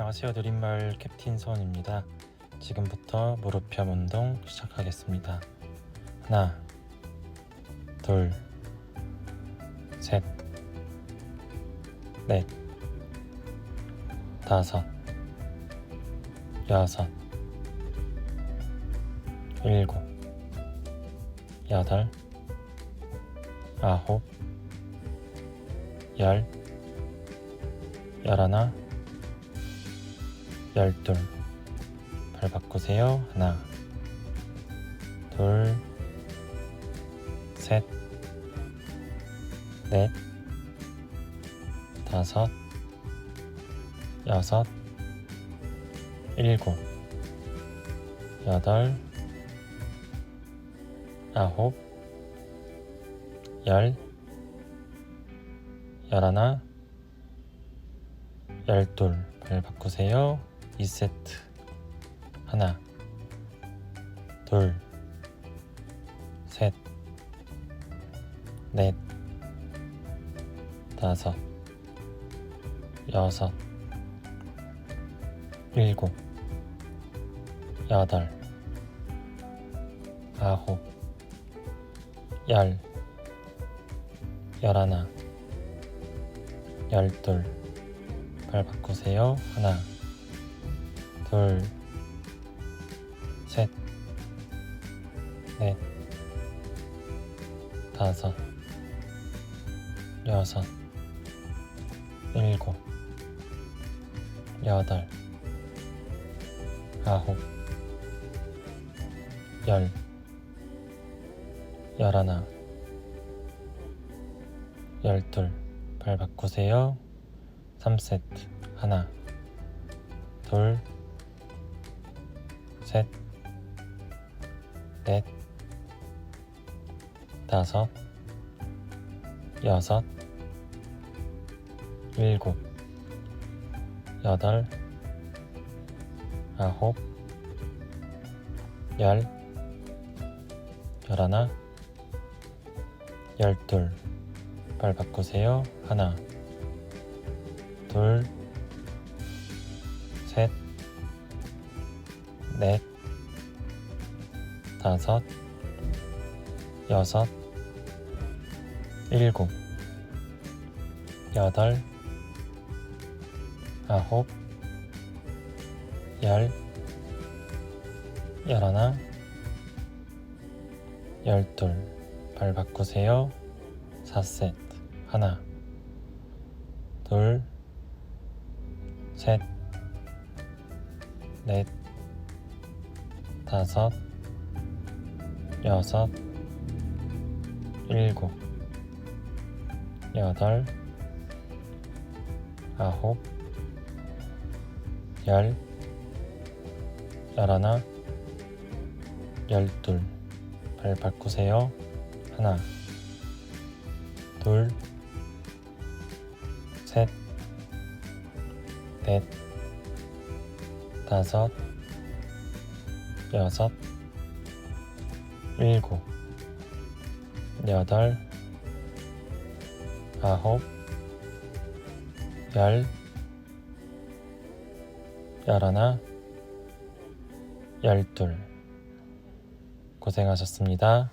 안녕하세요. 느린말 캡틴 서원입니다. 지금부터 무릎펴 운동 시작하겠습니다. 하나, 둘, 셋, 넷, 다섯, 여섯, 일곱, 여덟, 아홉, 열, 열하나, 열둘. 발 바꾸세요. 하나 둘셋넷 다섯 여섯 일곱 여덟 아홉 열 열하나 열둘. 발 바꾸세요 2세트. 하나 둘 셋 넷 다섯 여섯 일곱 여덟 아홉 열 열하나 열둘. 발 바꾸세요. 하나 둘, 셋, 넷, 다섯, 여섯, 일곱, 여덟, 아홉, 열, 열하나, 열둘, 발 바꾸세요. 3세트, 하나, 둘, 셋, 넷, 다섯, 여섯, 일곱, 여덟, 아홉, 열, 열하나, 열둘. 발 바꾸세요. 하나, 둘, 셋, 넷, 다섯, 여섯, 일곱, 여덟, 아홉, 열, 열하나, 열둘. 발 바꾸세요. 4세트. 하나, 둘, 셋, 넷, 다섯, 여섯, 일곱, 여덟, 아홉, 열, 열하나, 열둘. 발 바꾸세요. 하나, 둘, 셋, 넷, 다섯, 여섯, 일곱, 여덟, 아홉, 열, 열하나, 열둘. 고생하셨습니다.